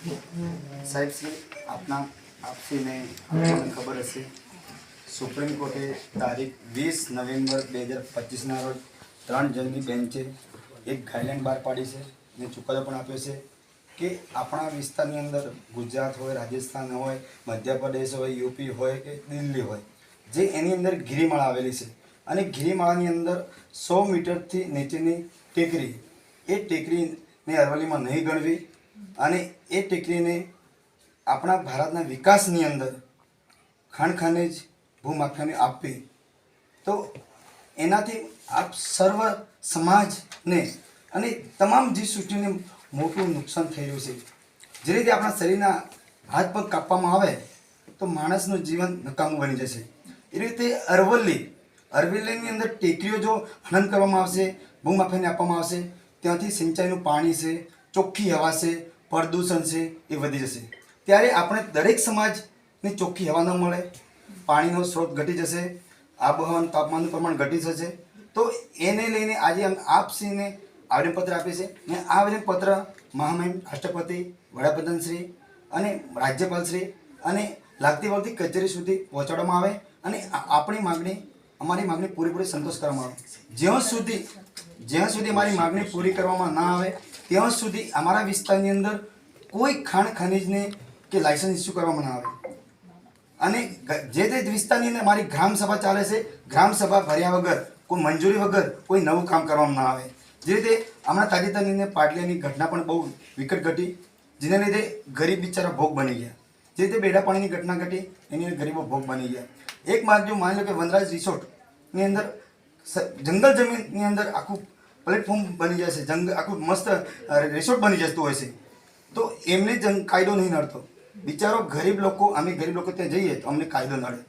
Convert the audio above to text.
સાહેબ શ્રી આપના આપશ્રીને આપણને ખબર હશે. સુપ્રીમ કોર્ટે તારીખ વીસ નવેમ્બર બે હજાર પચીસના રોજ ત્રણ જણની બેન્ચે એક ગાઈડલાઇન બહાર પાડી છે. ને ચુકાદો પણ આપ્યો છે કે આપણા વિસ્તારની અંદર ગુજરાત હોય રાજસ્થાન હોય મધ્યપ્રદેશ હોય યુપી હોય કે દિલ્હી હોય જે એની અંદર ગિરિમાળા આવેલી છે. અને ગિરિમાળાની અંદર સો મીટરથી નીચેની ટેકરી એ ટેકરીને અરવલ્લીમાં નહીં ગણવી. અને એ ટેકરીને આપણા ભારતના વિકાસની અંદર ખાણખાને જ ભૂમાફિયાને આપવી. તો એનાથી આપ સર્વ સમાજને અને તમામ જીવસૃષ્ટિને મોટું નુકસાન થઈ રહ્યું છે. જે રીતે આપણા શરીરના હાથ પગ કાપવામાં આવે, તો માણસનું જીવન નકામું બની જશે. એ રીતે અરવલ્લી, અરવલ્લીની અંદર ટેકરીઓ જો હનન કરવામાં આવશે, ભૂમાફિયાને આપવામાં આવશે, ત્યાંથી સિંચાઈનું પાણી છે, ચોખ્ખી હવા છે પ્રદૂષણ છે એ વધી જશે. ત્યારે આપણે દરેક સમાજને ચોખ્ખી હવા ન મળે, પાણીનો સ્ત્રોત ઘટી જશે, આબોહવાનું તાપમાનનું પ્રમાણ ઘટી જશે. તો એને લઈને આજે આપશ્રીને આવેદનપત્ર આપીએ છે અને આ આવેદનપત્ર મહામહિમ રાષ્ટ્રપતિ વડાપ્રધાનશ્રી અને રાજ્યપાલશ્રી અને લાગતી વળતી કચેરી સુધી પહોંચાડવામાં આવે અને આપણી માગણી, અમારી માગણી પૂરેપૂરી સંતોષ કરવામાં આવે. જ્યાં સુધી જ્યાં સુધી અમારી માગણી પૂરી કરવામાં ના આવે ત્યાં સુધી અમારા વિસ્તારની અંદર કોઈ ખાણ ખનીજને કે લાયસન્સ ઇસ્યુ કરવામાં ના આવે અને જે તે વિસ્તારની અંદર મારી ગ્રામસભા ચાલે છે ગ્રામસભા ભર્યા વગર, કોઈ મંજૂરી વગર કોઈ નવું કામ કરવામાં ના આવે. જે રીતે હમણાં તાજેતરની અંદર પાટલીની ઘટના પણ બહુ વિકટ ઘટી, જેને લીધે ગરીબ બિચારા ભોગ બની ગયા. જે રીતે બેડા પાણીની ઘટના ઘટી, એની અંદર ગરીબો ભોગ બની ગયા. એક માર્ગ જો માની લો કે વનરાજ રિસોર્ટની અંદર જંગલ જમીનની અંદર આખું પ્લેટફોર્મ બની જશે, જંગ, આખું મસ્ત રિસોર્ટ બની જતું હોય છે. તો એમને જંગ કાયદો નહીં નડતો. બિચારો ગરીબ લોકો, અમે ગરીબ લોકો ત્યાં જઈએ તો અમને કાયદો નડે.